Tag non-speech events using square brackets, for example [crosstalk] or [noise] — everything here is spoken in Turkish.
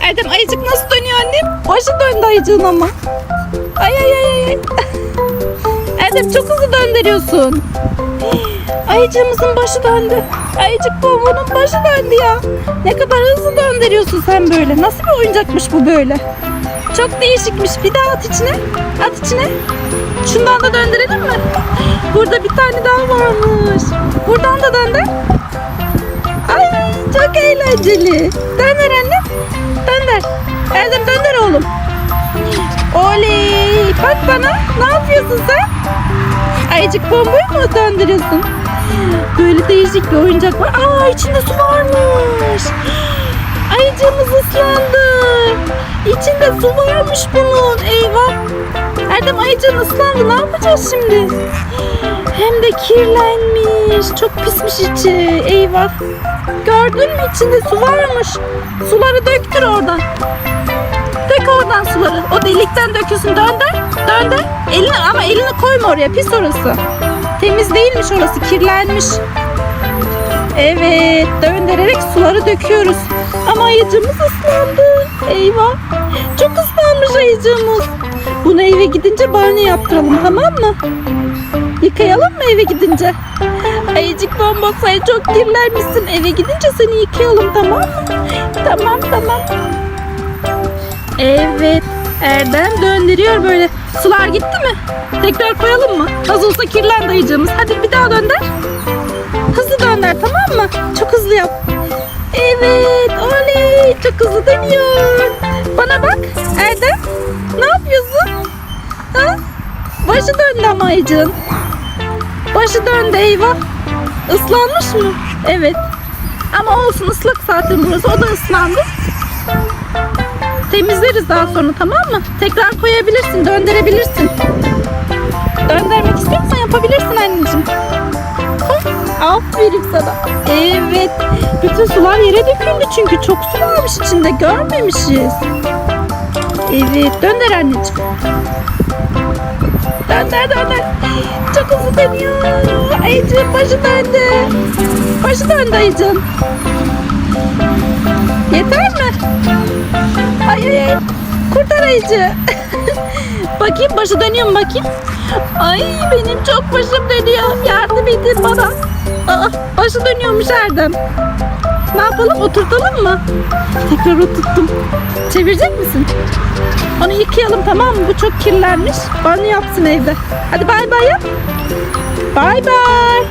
Erdem ayıcık nasıl dönüyor annem? Başı döndü ayıcığın ama. Ay ay ay ay. [laughs] Erdem çok hızlı döndürüyorsun. [gasps] Ayıcığımızın başı döndü. Ayıcık bombonun başı döndü ya. Ne kadar hızlı döndürüyorsun sen böyle. Nasıl bir oyuncakmış bu böyle? Çok değişikmiş. Bir daha at içine. At içine. Şundan da döndürelim mi? [gasps] Burada bir tane daha varmış. Buradan da döndür. Ay çok eğlenceli. Döndür anne. Döndür. Erdem döndür oğlum. Oley. Bak bana. Ne yapıyorsun sen? Ayıcık bombayı mı döndürüyorsun? Böyle değişik bir oyuncak var. Aa içinde su varmış. Ayıcığımız ıslandı. İçinde su varmış bunun. Eyvah. Erdem ayıcığın ıslandı. Ne yapacağız şimdi? Hem de kirlenmiş. Çok pismiş içi. Eyvah. Gördün mü içinde su varmış. Suları döktür oradan. Dök oradan suları. O delikten döküyorsun. Dönder. Dönder. Elini ama elini koyma oraya. Pis orası. Temiz değilmiş orası. Kirlenmiş. Evet. Döndürerek suları döküyoruz. Ama ayıcığımız ıslandı. Eyvah. Çok ıslanmış ayıcığımız. Bunu eve gidince banyo yaptıralım tamam mı? Yıkayalım mı eve gidince? Ayıcık bombox ay çok kirlenmişsin. Eve gidince seni yıkayalım tamam mı? Tamam tamam. Evet. Erdem döndürüyor böyle. Sular gitti mi? Tekrar koyalım mı? Nasıl olsa kirlendi ayıcığımız. Hadi bir daha dönder. Hızlı dönder tamam mı? Çok hızlı yap. Evet. Oley. Çok hızlı dönüyor. Bana bak. Erdem. Ne yapıyorsun? Ha? Başı döndü ama ayıcığın. Başı döndü eyvah. Islanmış mı? Evet. Ama olsun ıslak zaten burası. O da ıslandı. Temizleriz daha sonra tamam mı? Tekrar koyabilirsin, döndürebilirsin. Döndürmek istiyorsan yapabilirsin anneciğim. Koy. Aferin sana. Evet. Bütün sular yere döküldü çünkü çok su varmış içinde. Görmemişiz. Evet. Döndür anneciğim. Dönder dönder. Çok hızlı dönüyor. Ayıcığın başı döndü. Başı döndü ayıcığın. Yeter mi? Ay ay ay. Kurtar ayıcı. [laughs] bakayım başı dönüyor mu bakayım. Ay benim çok başım dönüyor. Yardım edin bana. Aa, başı dönüyormuş Erdem. Ne yapalım oturtalım mı? Tekrar oturttum. Çevirecek misin? Onu yıkayalım tamam mı? Bu çok kirlenmiş. Banyo yapsın evde. Hadi bay bay yap. Bay bay.